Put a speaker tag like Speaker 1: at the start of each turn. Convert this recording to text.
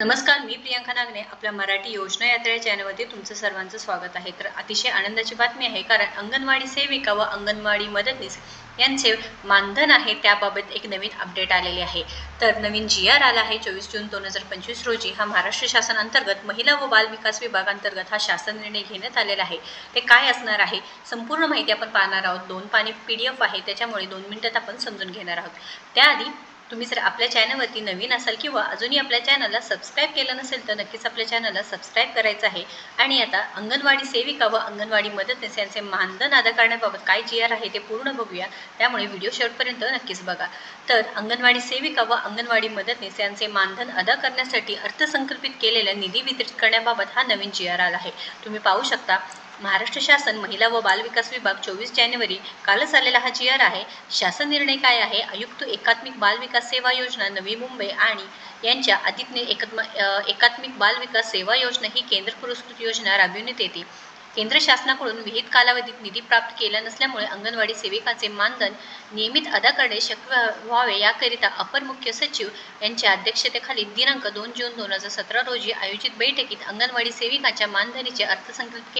Speaker 1: नमस्कार मी प्रियांका नागने आपल्या मराठी योजना यात्रा या चॅनलमध्ये तुमचं सर्वांचं स्वागत आहे. तर अतिशय आनंदाची बातमी आहे कारण अंगणवाडी सेविका व अंगणवाडी मदतनीस यांचे मानधन आहे त्याबाबत एक नवीन अपडेट आलेले आहे. तर नवीन जी आर आला आहे चोवीस जून दोन हजार पंचवीस रोजी. हा महाराष्ट्र शासन अंतर्गत महिला व बाल विकास विभागांतर्गत हा शासन निर्णय घेण्यात आलेला आहे. ते काय असणार आहे? संपूर्ण माहिती आपण पाहणार आहोत. दोन पाणी पी डी एफ आहे त्याच्यामुळे दोन मिनिटात आपण समजून घेणार आहोत. त्याआधी तुम्ही जर आपल्या चॅनलवरती नवीन असाल किंवा अजूनही आपल्या चॅनलला सबस्क्राईब केलं नसेल तर नक्कीच आपल्या चॅनलला सबस्क्राईब करायचं आहे. आणि आता अंगणवाडी सेविका व अंगणवाडी मदतनीस यांचे मानधन अदा करण्याबाबत काय जी आर आहे ते पूर्ण बघूया. त्यामुळे व्हिडिओ शेवटपर्यंत नक्कीच बघा. तर अंगणवाडी सेविका व अंगणवाडी मदतनीस यांचे मानधन अदा करण्यासाठी अर्थसंकल्पित केलेल्या निधी वितरित करण्याबाबत हा नवीन जी आर आला आहे. तुम्ही पाहू शकता महाराष्ट्र शासन महिला व बालविकास विभाग चोवीस जानेवारी कालच आलेला हा जी आर आहे. शासन निर्णय काय आहे? आयुक्त एकात्मिक बालविकास सेवा योजना नवी मुंबई आणि यांच्या अधीन एकात्म एकात्मिक बालविकास सेवा योजना ही केंद्र पुरस्कृत योजना राबविण्यात येते. केंद्र शासनाकडून विहित कालावधीत निधी प्राप्त केला नसल्यामुळे अंगणवाडी सेविकांचे मानधन नियमित अदा करणे शक्य व्हावे याकरिता अपर मुख्य सचिव यांच्या अध्यक्षतेखाली दिनांक दोन जून दोन हजार सतरा रोजी आयोजित बैठकीत अंगणवाडी सेविकांच्या मानधनीचे अर्थसंकल्प